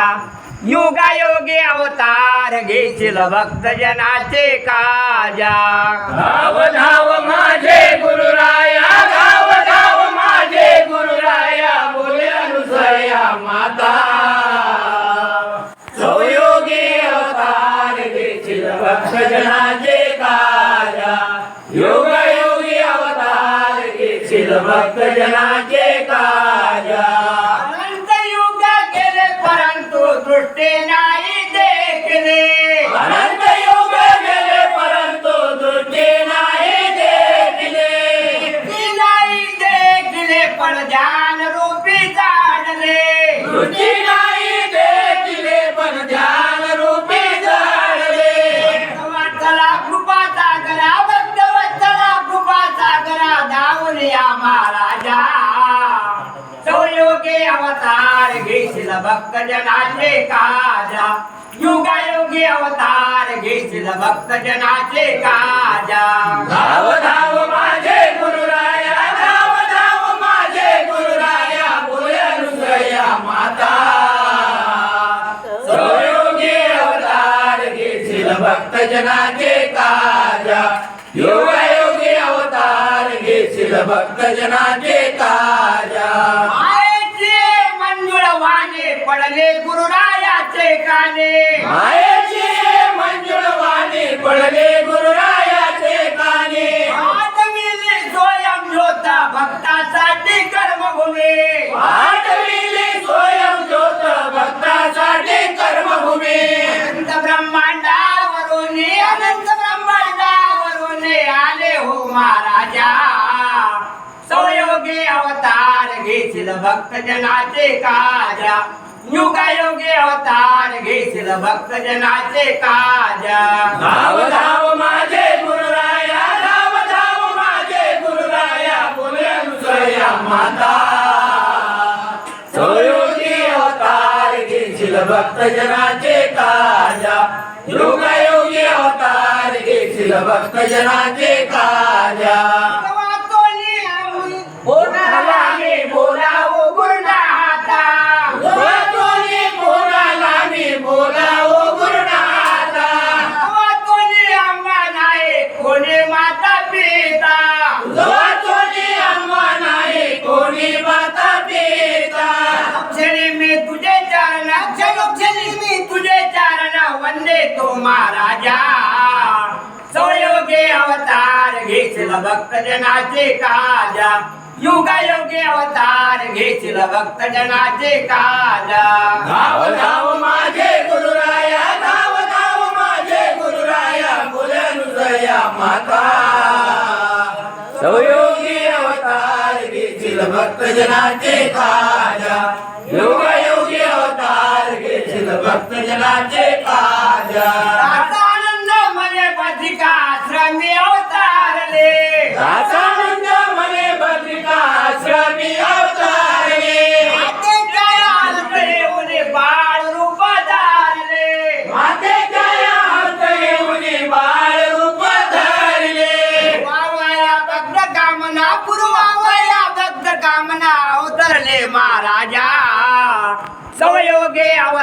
युगायोगी अवतार घेशील भक्त जनाचे काजा. धाव धाव माझे गुरुराया धाव धाव माझे गुरुराया बोले अनुसया माता. योगे अवतार घेशील भक्तजनाचे काजा. योग योगी अवतार घेशील भक्त जनाचे दृष्टी नाही देखले पण ध्यान रूपी जाणले वत्सला कृपा सागरा भक्त वत्सला कृपा सागरा धावून या महाराजा. सहयोगी अवतार घेशील भक्त जनाचे काजा. युगायोगी अवतार घेशील भक्त जनाचे काजा. धाव धाव घेशील भक्त जनाचे काजा योगायोगी अवतार घेशील भक्त जनाचे काजा मायेचे मंजुळ वाणे पडले गुरुरायाचे काने. मायेचे महाराजा. सहयोगी अवतार घेशील भक्त जनाचे काजा. युगायोगी अवतार घेशील भक्त जनाचे काजा. धाव धाव माझे गुरुराया धाव धाव माझे गुरुराया बोले अनुसया माता. सहयोगी अवतार घेशील भक्त जनाचे काजा. योगायोगी अवतार घेशील भक्त जनाचे काजा बोलावे बोलावो गुरुनाथा दोन्ही बोलाला मी बोला ओ गुरुनाथा कोणी आम्हा नाही कोणी माता पिता. कोणी अम्मा नाही कोणी माता पिता. क्षणी मी तुझे चरण क्षणी मी तुझे चरण वंदे तो महाराजा सहयोगी अवतार घेशील भक्त जनाचे काजा. युगायोगी अवतार घेशील भक्त जनाचे काजा. धाव धाव माझे गुरुराया धाव धाव माझे गुरुराया बोले अनुसया माता. सहयोगी अवतार घेशील भक्त जनाचे काजा. योगायोगी अवतार घेशील भक्त जनाचे काजा.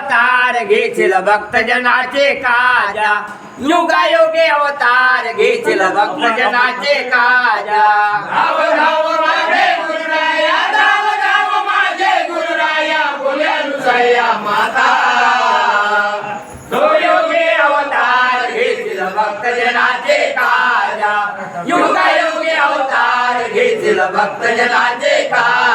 अवतार घेतील भक्त जनाचे काजा. युगायोगे अवतार भक्त जनाचे काजा. धाव धाव माझे गुरुराया धाव धाव माझे गुरुराया माता. योगे अवतार घेतील भक्त जनाचे काजा. युगायोगी अवतार घेतील भक्त जनाचे काजा.